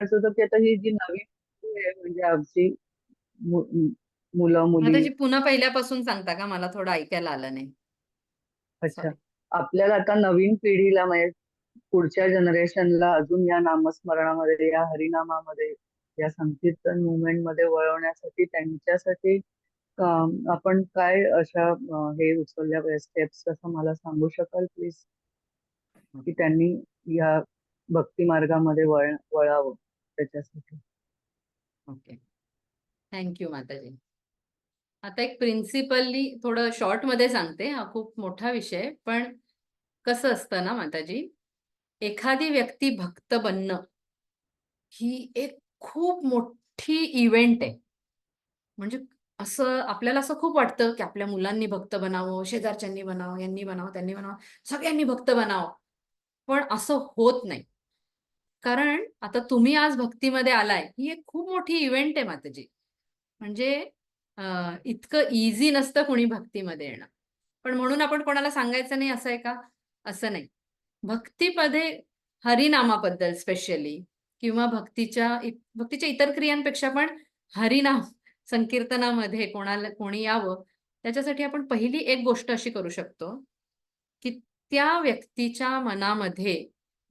होतं की आता ही जी नवीन पिढी आहे म्हणजे आमची मु- मुलं मुली. माताजी पुन्हा पहिल्यापासून सांगता का? मला थोडं ऐकायला आलं नाही. अच्छा. सॉरी आपल्याला आता नवीन पिढीला म्हणजे पुढच्या जनरेशनला अजून या नामस्मरणामध्ये या हरिनामामध्ये या संकीर्तन मुवमेंटमध्ये वळवण्यासाठी त्यांच्यासाठी अं, आपण काय अशा अं, हे उचलल्या स्टेप्स असं मला सांगू शकाल प्लीज की त्यांनी या भक्ती मार्गामध्ये वळ वळावं. त्याच्यासाठी. ओके. थँक्यू माताजी. आता एक प्रिन्सिपली थोडं शॉर्टमध्ये सांगते. हा खूप मोठा विषय पण कसं असतं ना माताजी? एखादी व्यक्ती भक्त बनणं ही एक खूप मोठी इव्हेंट आहे. म्हणजे असं आपल्याला असं खूप वाटतं की आपल्या मुलांनी भक्त बनावं शेजारच्यांनी बनावं यांनी बनावं त्यांनी बनावं सगळ्यांनी भक्त बनावं. पण असं होत नाही. कारण आता तुम्ही आज भक्तीमध्ये आलाय ही एक खूप मोठी इव्हेंट आहे माताजी. म्हणजे इतकं इझी नसतं कोणी भक्तीमध्ये येणं. पण म्हणून आपण कोणाला सांगायचं नाही असं आहे का? असं नाही. भक्तीमध्ये हरिनामाबद्दल स्पेशली किंवा भक्तीच्या भक्तीच्या इतर क्रियांपेक्षा पण हरिनाम संकीर्तनामध्ये कोणाला कोणी यावं त्याच्यासाठी आपण पहिली एक गोष्ट अशी करू शकतो की त्या व्यक्तीच्या मनामध्ये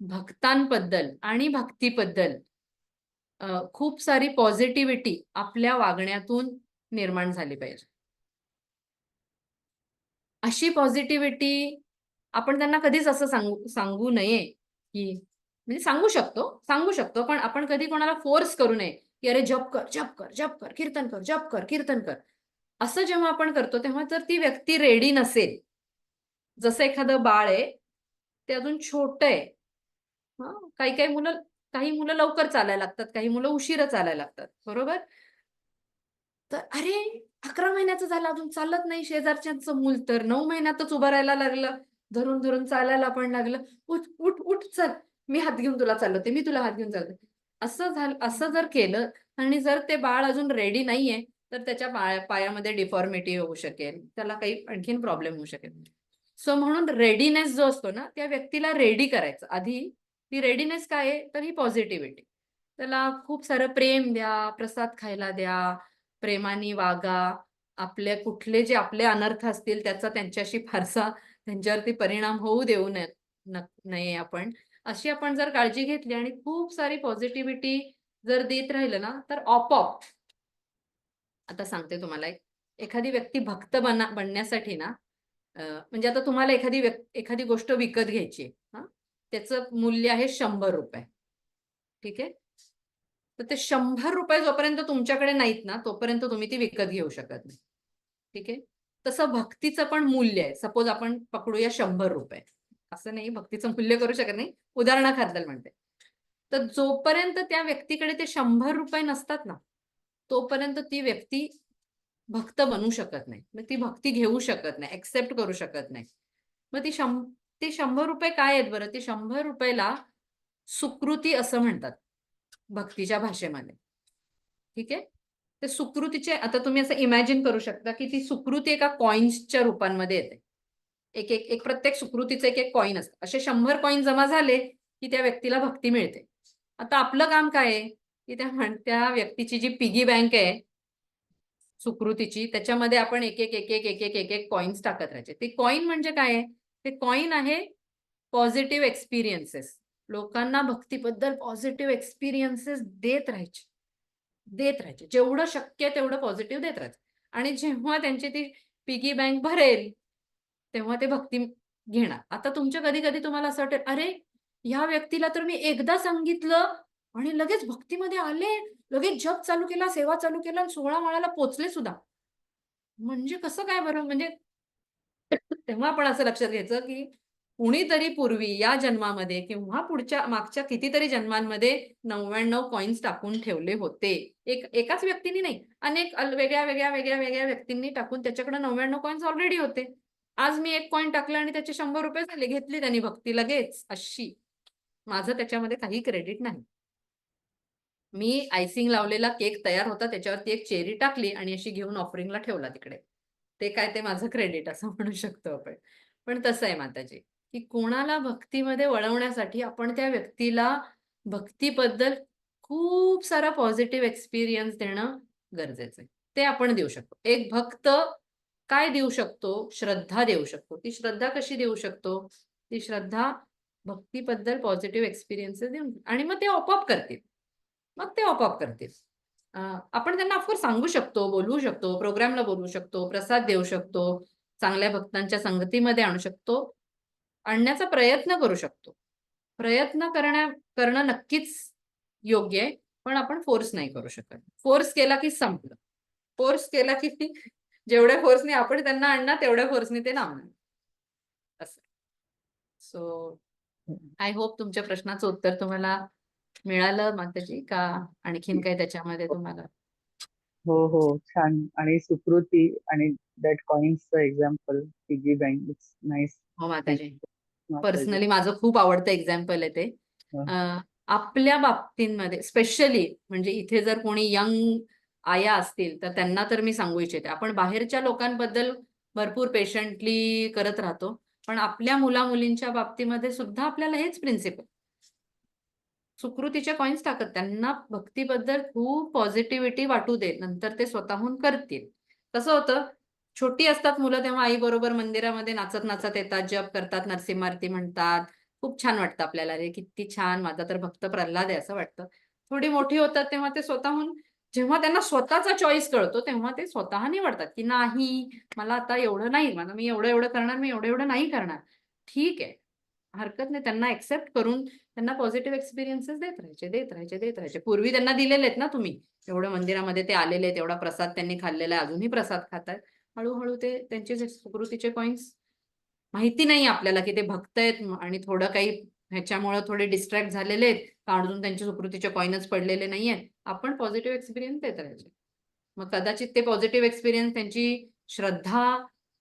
भक्तांबद्दल आणि भक्तीबद्दल खूप सारी पॉझिटिव्हिटी आपल्या वागण्यातून निर्माण झाली पाहिजे. अशी पॉझिटिव्हिटी आपण त्यांना कधीच असं सांगू सांगू नये की म्हणजे सांगू शकतो सांगू शकतो पण आपण कधी कोणाला फोर्स करू नये की अरे जप कर जप कर जप कर कीर्तन कर जप कर कीर्तन कर. असं जेव्हा आपण करतो तेव्हा जर ती व्यक्ती रेडी नसेल जसं एखादं बाळ आहे ते अजून छोट आहे काही काही मुलं काही मुलं लवकर चालायला लागतात काही मुलं उशिरा चालायला लागतात बरोबर? तर अरे अकरा महिन्याचं झालं अजून चालत नाही शेजारच्यांचं मूल तर नऊ महिन्यातच उभं राहायला लागलं धरून धरून चालायला पण लागलं. उठ उठ उठ चल मी हात घेऊन तुला चालवते मी तुला हात घेऊन चालवते. असं झालं असं जर केलं आणि जर ते बाळ अजून रेडी नाहीये तर त्याच्या पायामध्ये डिफॉर्मिटी होऊ शकेल त्याला काही आणखीन प्रॉब्लेम होऊ शकेल. सो म्हणून रेडीनेस जो असतो ना त्या व्यक्तीला रेडी करायचं. आधी ती रेडीनेस काय आहे तर ही पॉझिटिव्हिटी त्याला खूप सारं प्रेम द्या प्रसाद खायला द्या प्रेमाने वागा. आपले कुठले जे आपले अनर्थ असतील त्याचा त्यांच्याशी फारसा त्यांच्यावरती परिणाम होऊ देऊ नये नये आपण. अशी आपण जर काळजी घेतली आणि खूप सारी पॉझिटिव्हिटी जर देत राहिलं ना तर ऑपऑप आता सांगते तुम्हाला एक एखादी व्यक्ती भक्त बना बनण्यासाठी ना म्हणजे आता तुम्हाला एखादी व्यक्ती एखादी गोष्ट विकत घ्यायची आहे हा? त्याचं मूल्य आहे शंभर रुपये. ठीक आहे? तर ते शंभर रुपये जोपर्यंत तुमच्याकडे नाहीत ना तोपर्यंत तुम्ही ती विकत घेऊ शकत नाही. ठीक आहे? तसं भक्तीचं पण मूल्य आहे. सपोज आपण पकडूया शंभर रुपये. असं नाही भक्तीचं मूल्य करू शकत नाही. उदाहरणाखाद्दल म्हणते. तर जोपर्यंत त्या व्यक्तीकडे ते शंभर रुपये नसतात ना तोपर्यंत ती व्यक्ती भक्त बनू शकत नाही. मग ती भक्ती घेऊ शकत नाही एक्सेप्ट करू शकत नाही. मग ती शं ते शंभर रुपये काय आहेत बरं? ते शंभर रुपयाला सुकृती असं म्हणतात भक्तीच्या भाषेमध्ये. ठीक आहे? ते सुकृतीचे आता तुम्ही असं इमॅजिन करू शकता की ती सुकृती एका कॉइन्सच्या रूपांमध्ये येते. एक एक एक प्रत्येक सुकृतीचं एक एक कॉईन असतं. असे शंभर कॉईन जमा झाले की त्या व्यक्तीला भक्ती मिळते. आता आपलं काम काय आहे? की त्या म्हण त्या व्यक्तीची जी पिगी बँक आहे सुकृतीची त्याच्यामध्ये आपण एक एक एक एक एक एक एक एक कॉईन्स टाकत राहायचे. ते कॉईन म्हणजे काय आहे? ते कॉईन आहे पॉझिटिव्ह एक्सपिरियन्सेस लोकांना भक्तीबद्दल पॉझिटिव्ह एक्सपिरियन्सेस देत राहायचे. देत राहायचे. जेवढं शक्य तेवढं पॉझिटिव्ह देत राहायचं. आणि जेव्हा त्यांची ती पिगी बँक भरेल तेव्हा ते भक्ती घेणार. आता तुमच्या कधी कधी तुम्हाला असं वाटेल अरे ह्या व्यक्तीला तर मी एकदा सांगितलं आणि लगेच भक्तीमध्ये आले लगेच जप चालू केला सेवा चालू केला आणि सोळा माळाला पोचले सुद्धा. म्हणजे कसं काय बरं? म्हणजे तेव्हा आपण असं लक्षात घ्यायचं की कुणीतरी पूर्वी या जन्मामध्ये किंवा पुढच्या मागच्या कितीतरी जन्मांमध्ये नव्याण्णव कॉइन्स टाकून ठेवले होते. एक एकाच व्यक्तीने नाही अनेक वेगळ्या वेगळ्या वेगळ्या वेगळ्या व्यक्तींनी टाकून त्याच्याकडे नव्याण्णव कॉइन्स ऑलरेडी होते. आज मी एक कॉइन टाकला आणि त्याचे शंभर रुपये झाले घेतली त्यांनी भक्ती लगेच अशी. माझं त्याच्यामध्ये काही क्रेडिट नाही. मी आयसिंग लावलेला केक तयार होता त्याच्यावरती एक चेरी टाकली आणि अशी घेऊन ऑफरिंगला ठेवला तिकडे. ते काय ते माझं क्रेडिट असं म्हणू शकतो आपण. पण तसं आहे माताजी की कोणाला भक्तीमध्ये वळवण्यासाठी आपण त्या व्यक्तीला भक्तीबद्दल खूप सारा पॉझिटिव्ह एक्सपिरियन्स देणं गरजेचं आहे. ते आपण देऊ शकतो. एक भक्त काय देऊ शकतो? श्रद्धा देऊ शकतो. ती श्रद्धा कशी देऊ शकतो? ती श्रद्धा भक्तीबद्दल पॉझिटिव्ह एक्सपिरियन्सेस देऊन आणि मग ते ऑपअप करतील. मग ते ऑपअप करतील. आपण त्यांना ऑफकोर्स सांगू शकतो बोलवू शकतो प्रोग्रामला बोलवू शकतो प्रसाद देऊ शकतो चांगल्या भक्तांच्या संगतीमध्ये आणू शकतो आणण्याचा प्रयत्न करू शकतो. प्रयत्न करण्या करणं नक्कीच योग्य आहे पण आपण फोर्स नाही करू शकत. फोर्स केला की संपलं. फोर्स केला की जेवढ्या फोर्सने आपण त्यांना आणणार तेवढ्या फोर्सने ते लावणार असं. सो आय होप तुमच्या प्रश्नाचं उत्तर तुम्हाला मिळालं माताजी का आणखीन काही त्याच्यामध्ये तुम्हाला? हो हो. छान. आणि सुकृती आणि that कॉइन्सचं example piggy bank it's nice हो माताजी. पर्सनली माझं खूप आवडतं एक्झाम्पल आहे ते. हा. अं, आपल्या बाबतींमध्ये स्पेशली म्हणजे इथे जर कोणी यंग आया असतील तर त्यांना तर मी सांगू इच्छिते. आपण बाहेरच्या लोकांबद्दल भरपूर पेशंटली करत राहतो. पण आपल्या मुला मुलींच्या बाबतीमध्ये सुद्धा आपल्याला हेच प्रिन्सिपल सुकृतीच्या कॉइन्स टाकत त्यांना भक्तीबद्दल खूप पॉझिटिव्हिटी वाटू दे नंतर ते स्वतःहून करतील. कसं होतं? छोटी असतात मुलं तेव्हा आई बरोबर मंदिरामध्ये नाचत नाचत येतात जप करतात नरसिंहारती म्हणतात. खूप छान वाटतं आपल्याला रे किती छान माझा तर भक्त प्रल्हाद आहे असं वाटतं. थोडी मोठी होतात तेव्हा ते स्वतःहून जेव्हा त्यांना स्वतःचा चॉईस कळतो तेव्हा ते स्वतः निवडतात की नाही मला आता एवढं नाही मला मी एवढं एवढं करणार मी एवढं एवढं नाही करणार. ठीक आहे. हरकत नाही. त्यांना एक्सेप्ट करून त्यांना पॉझिटिव्ह एक्सपिरियन्सेस देत राहायचे देत राहायचे देत राहायचे. पूर्वी त्यांना दिलेले आहेत ना तुम्ही. एवढं मंदिरामध्ये ते आलेले आहेत एवढा प्रसाद त्यांनी खाल्लेला आहे अजूनही प्रसाद खात आहेत. हळूहळू ते त्यांचे जे सुकृतीचे पॉइंट्स माहिती नाही आपल्याला की ते भक्त आहेत आणि थोडं काही ह्याच्यामुळे थोडे डिस्ट्रॅक्ट झालेले आहेत. का अजून त्यांचे सुकृतीचे कॉइनच पडलेले नाही आहेत. आपण पॉझिटिव्ह एक्सपिरियन्स देत राहायचे. मग कदाचित ते पॉझिटिव्ह एक्सपिरियन्स त्यांची श्रद्धा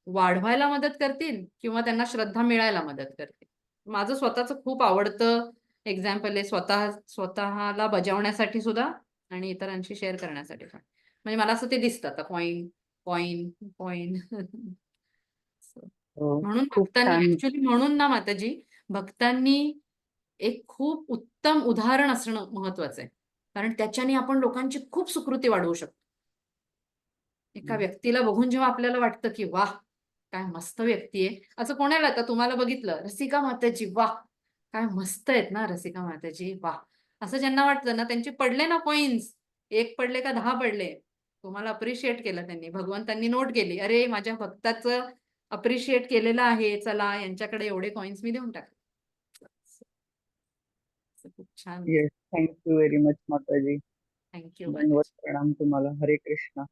वाढवायला मदत करतील किंवा त्यांना श्रद्धा मिळायला मदत करतील. माझं स्वतःचं खूप आवडतं एक्झाम्पल आहे स्वतः स्वतःला बजावण्यासाठी सुद्धा आणि इतरांशी शेअर करण्यासाठी पण म्हणजे मला असं ते दिसतं आता कॉईन कॉईन कॉईन म्हणून भक्तांनी. ऍक्च्युली म्हणून ना माताजी भक्तांनी एक खूप उत्तम उदाहरण असणं महत्वाचं आहे कारण त्याच्याने आपण लोकांची खूप सुकृती वाढवू शकतो एका. व्यक्तीला बघून जेव्हा आपल्याला वाटतं की वाह काय मस्त व्यक्ती आहे. असं कोणाला आता तुम्हाला बघितलं? रसिका माताजी वाह! काय मस्त आहेत ना रसिका माताजी वाह! असं ज्यांना वाटतं ना त्यांचे पडले ना कॉइन्स एक पडले का दहा पडले? तुम्हाला अप्रिशिएट केलं त्यांनी. भगवंतांनी नोट केली. अरे माझ्या भक्ताचं अप्रिशिएट केलेलं आहे. चला यांच्याकडे एवढे कॉइन्स मी देऊन टाकले. खूप छान. थँक्यू व्हेरी मच माताजी. थँक्यू प्रणाम तुम्हाला. हरे कृष्ण.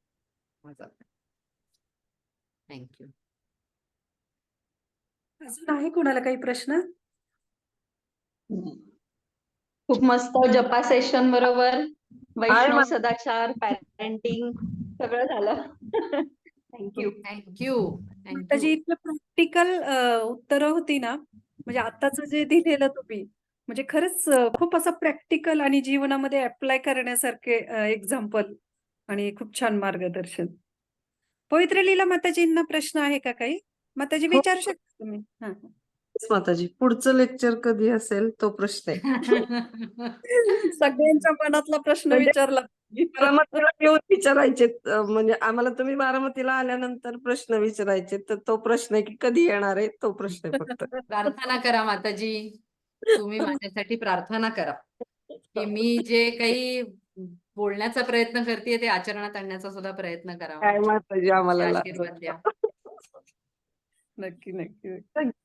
माझा थँक्यू अजून आहे कोणाला काही प्रश्न? खूप मस्त जपा सेशन बरोबर. वैष्णव सदाचार पॅरेंटिंग सगळं झालं. थँक्यू थँक्यू त्याची इथलं प्रॅक्टिकल उत्तरं होती ना? म्हणजे आताच जे दिलेलं तुम्ही म्हणजे खरंच खूप असं प्रॅक्टिकल आणि जीवनामध्ये अप्लाय करण्यासारखे एक्झाम्पल आणि खूप छान मार्गदर्शन. पवित्र लीला माताजींना प्रश्न आहे का काही? माताजी हो. विचारू शकता तुम्ही? हा, माताजी पुढचं लेक्चर कधी असेल तो प्रश्न आहे. सगळ्यांच्या मनातला प्रश्न म्हणजे- विचारला. बारामतीला येऊन विचारायचे म्हणजे आम्हाला तुम्ही बारामतीला आल्यानंतर प्रश्न विचारायचे तर तो प्रश्न आहे की कधी येणार आहे? तो प्रश्न आहे फक्त. प्रार्थना करा माताजी. तुम्ही माझ्यासाठी प्रार्थना करा. की मी जे काही बोलण्याचा प्रयत्न करते ते आचरणात आणण्याचा सुद्धा प्रयत्न काय करावा माताजी आम्हाला आशीर्वाद द्या. नक्की नक्की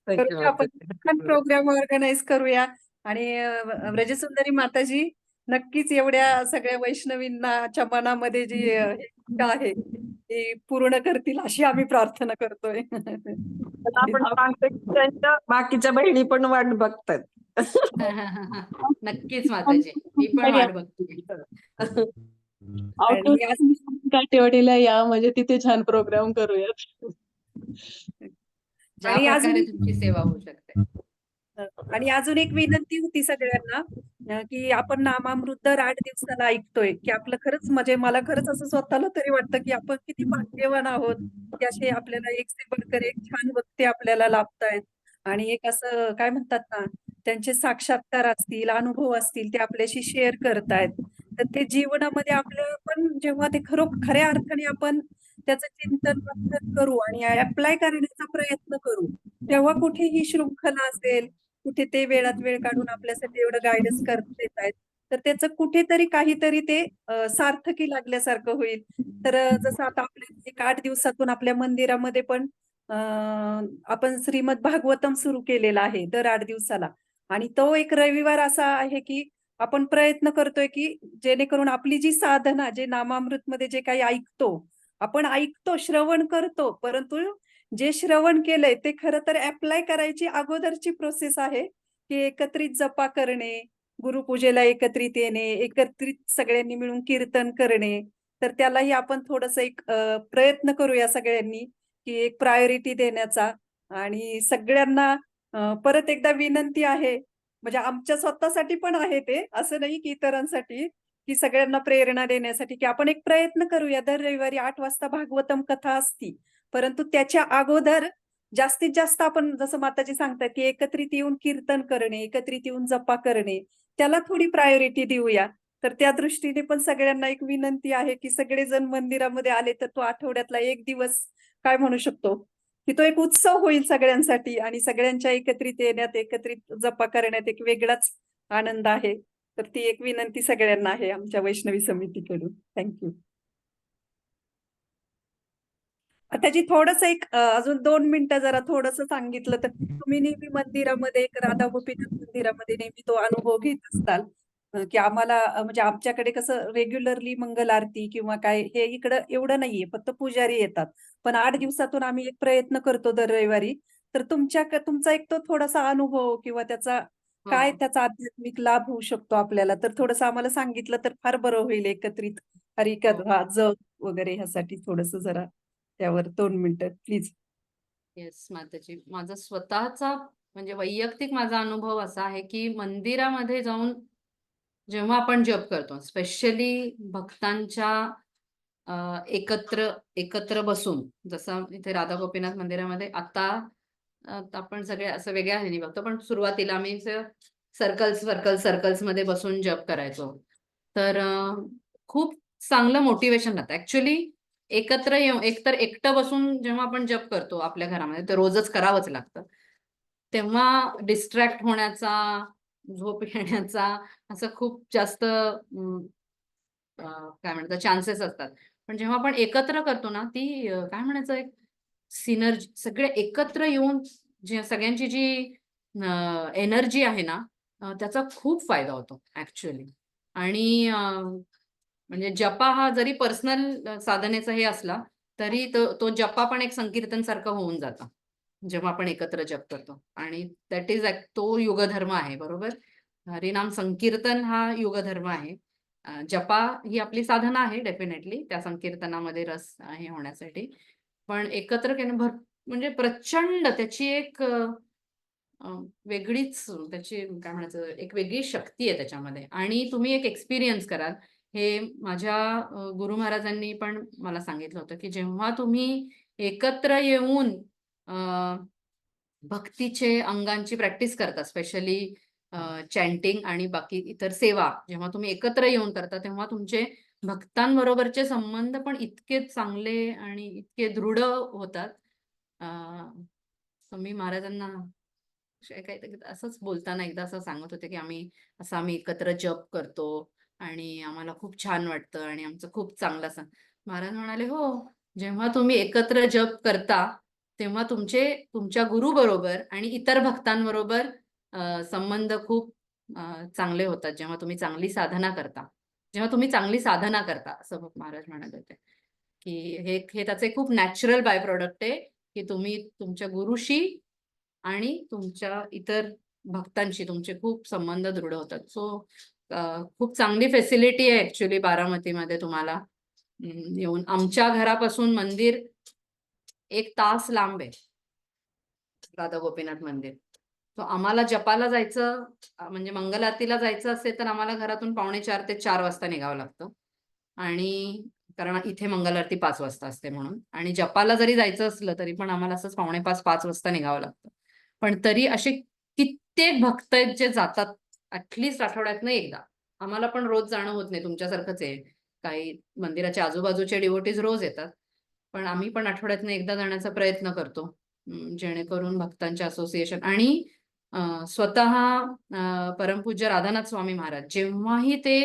करूया आपण छान. प्रोग्राम ऑर्गनाईज करूया. आणि व्रजसुंदरी माताजी नक्कीच एवढ्या सगळ्या वैष्णवींनाच्या मनामध्ये जी आहे ती पूर्ण करतील अशी आम्ही प्रार्थना करतोय. पण आपण बाकीच्या बहिणी पण वाट बघतात. नक्कीच माताजी. मी पण वाट बघते. काटेवाडीला या म्हणजे तिथे छान प्रोग्राम करूयात. ज्या आणि अजून- प्रकारे तुमची सेवा होऊ शकते. आणि अजून एक विनंती होती सगळ्यांना अ, की आपण नामामृत दर आठ दिवसाला ऐकतोय की आपलं खरंच म्हणजे मला खरंच असं स्वतःला तरी वाटतं की आपण किती भाग्यवान आहोत की असे आपल्याला एक से बढ़कर एक छान वक्ते आपल्याला लाभतायत. आणि एक असं काय म्हणतात ना त्यांचे साक्षात्कार असतील अनुभव असतील ते आपल्याशी शेअर करतायत. तर ते जीवनामध्ये आपलं पण जेव्हा ते खरो खऱ्या अर्थाने आपण त्याचं चिंतन मंथन करू आणि अप्लाय करण्याचा प्रयत्न करू. तेव्हा कुठे ही शृंखला असेल कुठे ते वेळात वेळ काढून आपल्यासाठी एवढं गायडन्स करत देत आहेत तर त्याचं कुठेतरी काहीतरी ते सार्थकी लागल्यासारखं होईल. तर जसं आता आपल्या एक आठ दिवसातून आपल्या मंदिरामध्ये पण आपण श्रीमद भागवतम सुरू केलेला आहे दर आठ दिवसाला. आणि तो एक रविवार असा आहे की आपण प्रयत्न करतोय की जेणेकरून आपली जी साधना जे नामामृत मध्ये जे काही ऐकतो आपण ऐकतो श्रवण करतो परंतु जे श्रवण केलंय ते खरं तर अप्लाय करायची अगोदरची प्रोसेस आहे की एकत्रित जपा करणे गुरुपूजेला एकत्रित येणे एकत्रित सगळ्यांनी मिळून कीर्तन करणे. तर त्यालाही आपण थोडस एक प्रयत्न करूया सगळ्यांनी की एक प्रायोरिटी देण्याचा. आणि सगळ्यांना परत एकदा विनंती आहे म्हणजे आमच्या स्वतःसाठी पण आहे ते असं नाही की इतरांसाठी. की सगळ्यांना प्रेरणा देण्यासाठी की आपण एक प्रयत्न करूया. दर रविवारी आठ वाजता भागवतम कथा असती. परंतु त्याच्या अगोदर जास्तीत जास्त आपण जसं माताजी सांगतात की एकत्रित येऊन कीर्तन करणे एकत्रित येऊन जपा करणे त्याला थोडी प्रायोरिटी देऊया. तर त्या दृष्टीने पण सगळ्यांना एक विनंती आहे की सगळेजण मंदिरामध्ये आले तर तो आठवड्यातला एक दिवस काय म्हणू शकतो? की तो एक उत्सव होईल सगळ्यांसाठी आणि सगळ्यांच्या एकत्रित येण्यात एकत्रित जपा करण्यात एक वेगळाच आनंद आहे. तर ती एक विनंती सगळ्यांना आहे आमच्या वैष्णवी समितीकडून. थँक्यू त्याची थोडस एक अजून दोन मिनिटं जरा थोडस सांगितलं तर तुम्ही नेहमी मंदिरामध्ये एक राधा गोपीनाथ मंदिरामध्ये नेहमी तो अनुभव घेत असताल की आम्हाला म्हणजे आमच्याकडे कसं रेग्युलरली मंगल आरती किंवा काय हे इकडं एवढं नाहीये फक्त पुजारी येतात. पण आठ दिवसातून आम्ही एक प्रयत्न करतो दर रविवारी. तर तुमच्या तुमचा एक तो थोडासा अनुभव किंवा त्याचा काय हो. त्याचा आध्यात्मिक लाभ होऊ शकतो आपल्याला? तर थोडस आम्हाला सांगितलं तर फार बरं होईल एकत्रित. हरिकथा जप वगैरे ह्यासाठी थोडस जरा त्यावर दोन मिनिटं प्लीज. येस माताजी. माझा स्वतःचा म्हणजे वैयक्तिक माझा अनुभव असा आहे की मंदिरामध्ये जाऊन जेव्हा आपण जप करतो स्पेशली भक्तांच्या एकत्र एकत्र बसून जसं इथे राधा गोपीनाथ मंदिरामध्ये आता आपण सगळे असं वेगळ्या ह्याने बघतो. पण सुरुवातीला आम्ही सर्कल्स सर्कल सर्कल्समध्ये बसून जप करायचो. तर खूप चांगलं मोटिवेशन राहतं. ऍक्च्युली एकत्र येऊन एकतर एकटं बसून जेव्हा आपण जप करतो आपल्या घरामध्ये तर रोजच करावंच लागतं. तेव्हा डिस्ट्रॅक्ट होण्याचा झोप येण्याचा असं खूप जास्त काय म्हणतात चान्सेस असतात. पण जेव्हा आपण एकत्र करतो ना ती काय म्हणायचं एक सिनर्जी सगळे एकत्र येऊन जे सगळ्यांची जी एनर्जी आहे ना त्याचा खूप फायदा होतो ऍक्च्युअली आणि म्हणजे जपा हा जरी पर्सनल साधनेचा हे असला तरी तो तो जपा पण एक संकीर्तन सारखा होऊन जातो जेव्हा आपण एकत्र जप करतो. आणि दॅट इज तो युगधर्म आहे बरोबर? हरिनाम संकीर्तन हा युगधर्म आहे. जपा ही आपली साधना आहे डेफिनेटली त्या संकीर्तनामध्ये रस हे होण्यासाठी. पण एकत्र केलं भर म्हणजे प्रचंड त्याची एक वेगळीच त्याची काय म्हणायचं एक वेगळी शक्ती आहे त्याच्यामध्ये. आणि तुम्ही एक एक्सपिरियन्स कराल. हे माझ्या गुरु महाराजांनी पण मला सांगितलं होतं की जेव्हा तुम्ही एकत्र येऊन भक्तीचे अंगांची प्रॅक्टिस करता स्पेशली चॅन्टिंग आणि बाकी इतर सेवा जेव्हा तुम्ही एकत्र येऊन करता तेव्हा तुमचे भक्तांबरोबरचे संबंध पण इतके चांगले आणि इतके दृढ होतात. मी महाराजांना अशा असंच बोलताना एकदा असं सांगत होते की आम्ही असं आम्ही एकत्र जप करतो आणि आम्हाला खूप छान वाटतं आणि आमचं खूप चांगलं असं. महाराज म्हणाले हो जेव्हा तुम्ही एकत्र जप करता तेव्हा तुमचे तुमच्या गुरु बरोबर आणि इतर भक्तांबरोबर संबंध खूप चांगले होतात जेव्हा तुम्ही चांगली साधना करता. जेव्हा तुम्ही चांगली साधना करता असं महाराज म्हणत होते. की हे हे त्याचे खूप नॅचरल बाय प्रोडक्ट आहे की तुम्ही तुमच्या गुरुशी आणि तुमच्या इतर भक्तांशी तुमचे खूप संबंध दृढ होतात. सो खूप चांगली फॅसिलिटी आहे ऍक्च्युली बारामतीमध्ये तुम्हाला. येऊन आमच्या घरापासून मंदिर एक तास लांब आहे. राधा गोपीनाथ मंदिर. सो आम्हाला जपाला जायचं म्हणजे मंगल आरतीला जायचं असेल तर आम्हाला घरातून पावणे चार ते चार वाजता निघावं लागतं. आणि कारण इथे मंगल आरती पाच वाजता असते म्हणून. आणि जपाला जरी जायचं असलं तरी पण आम्हाला असंच पावणे पाच पाच वाजता निघावं लागतं. पण तरी असे कित्येक भक्त आहेत जे जातात ऍटलिस्ट आठवड्यातनं एकदा. आम्हाला पण रोज जाणं होत नाही. तुमच्यासारखंच आहे. काही मंदिराच्या आजूबाजूचे डिवोटीज रोज येतात. पण आम्ही पण आठवड्यातनं एकदा जाण्याचा प्रयत्न करतो. जेणेकरून भक्तांच्या असोसिएशन आणि स्वतः परमपूज्य राधानाथ स्वामी महाराज जेव्हाही ते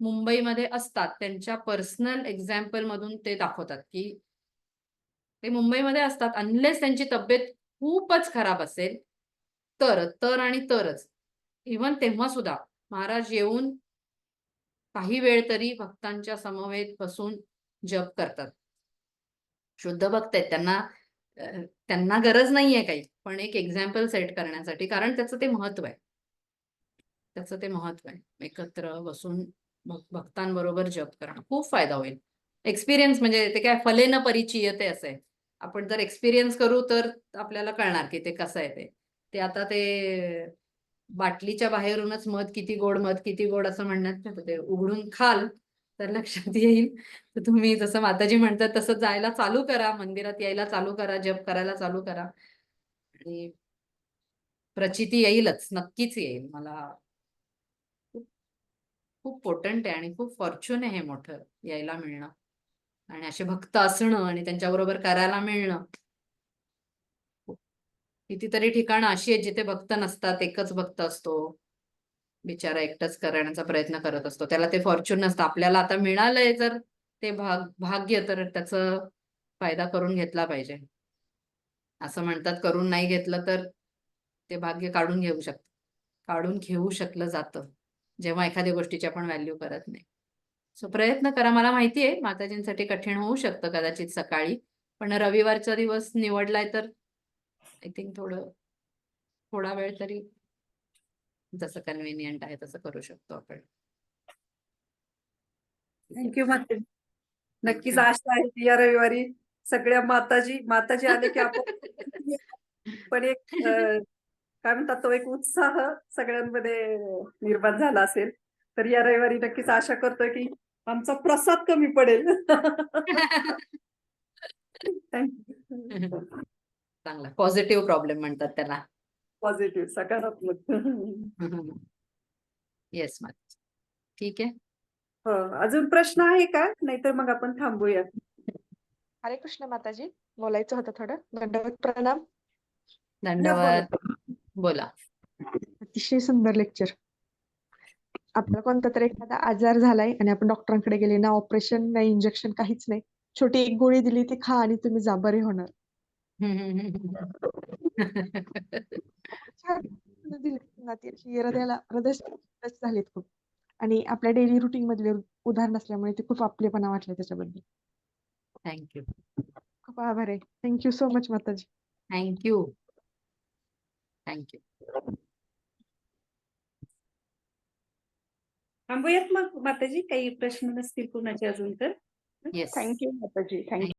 मुंबईमध्ये असतात त्यांच्या पर्सनल एक्झाम्पल मधून ते दाखवतात की ते मुंबईमध्ये असतात. अनलेस त्यांची तब्येत खूपच खराब असेल तर तर आणि तरच. इव्हन तेव्हा सुद्धा महाराज येऊन काही वेळ तरी भक्तांच्या समवेत बसून जप करतात. शुद्ध भक्त आहेत. त्यांना त्यांना गरज नाहीये काही पण एक एक्झाम्पल सेट करण्यासाठी कारण त्याचं ते महत्त्व आहे. त्याचं ते महत्त्व आहे. एकत्र बसून भक्तांबरोबर जप करणं खूप फायदा होईल. एक्सपिरियन्स म्हणजे ते काय फलेन परिचीयते असं आहे. आपण जर एक्सपिरियन्स करू तर आपल्याला कळणार की ते कसं आहे ते. ते आता ते बाटलीच्या बाहेरूनच मध किती गोड मध किती गोड असं म्हणण्यात ते उघडून खाल तर लक्षात येईल. तर तुम्ही जसं माताजी म्हणतात तसं जायला चालू करा. मंदिरात यायला चालू करा. जप करायला चालू करा. आणि प्रचिती येईलच. नक्कीच येईल. मला खूप खूप पोटंट आहे आणि खूप फॉर्च्युन आहे हे मोठं यायला मिळणं. आणि असे भक्त असणं आणि त्यांच्याबरोबर करायला मिळणं. कितीतरी ठिकाणं अशी आहेत जिथे भक्त नसतात. एकच भक्त असतो. बिचारा एकटाच करण्याचा प्रयत्न करत असतो. त्याला ते फॉर्च्युन नसतं. आपल्याला आता मिळालंय जर ते भाग भाग्य तर त्याचा फायदा करून घेतला पाहिजे. असं म्हणतात करून नाही घेतलं तर ते भाग्य काढून घेऊ शकत. काढून घेऊ शकलं जातं. जेव्हा एखाद्या गोष्टीची आपण व्हॅल्यू करत नाही. सो प्रयत्न करा. मला माहिती आहे माताजींसाठी कठीण होऊ शकतं कदाचित सकाळी. पण रविवारचा दिवस निवडलाय तर आय थिंक थोडं थोडा वेळ तरी जसं कन्व्हिनियंट आहे तसं करू शकतो आपण. थँक्यू माते नक्कीच आशा आहे की या रविवारी सगळ्या माताजी माताजी आले की आपण पण एक काय म्हणतात तो एक उत्साह सगळ्यांमध्ये निर्माण झाला असेल. तर या रविवारी नक्कीच आशा करतोय की आमचा प्रसाद कमी पडेल. थँक्यू चांगला पॉझिटिव्ह प्रॉब्लेम म्हणतात त्याला. पॉझिटिव्ह सकारात्मक. येस मॅम ठीक आहे. हो, अजून प्रश्न आहे का? नाहीतर मग आपण थांबूया. हरे कृष्ण माताजी बोलायचं होतं थोडं. दंडवत प्रणाम. धन्यवाद बोला. अतिशय सुंदर लेक्चर आपला कोणता तरी एखादा आजार झालाय आणि आपण डॉक्टरांकडे गेले ना ऑपरेशन नाही इंजेक्शन काहीच नाही. छोटी एक गोळी दिली ती खा आणि तुम्ही जा बरे होणार छान. दिली ना ती अशी हृदयाला हृदय touch झालीत खूप. आणि आपल्या डेली रुटीन मधले उदाहरण असल्यामुळे ते खूप आपलेपणा वाटले त्याच्याबद्दल. थँक्यू खूप आभार आहे. थँक्यू सो मच माताजी. थँक्यू थँक्यू थांबूयात मग माताजी? काही प्रश्न नसतील कुणाचे अजून तर? येस थँक्यू माताजी. थँक्यू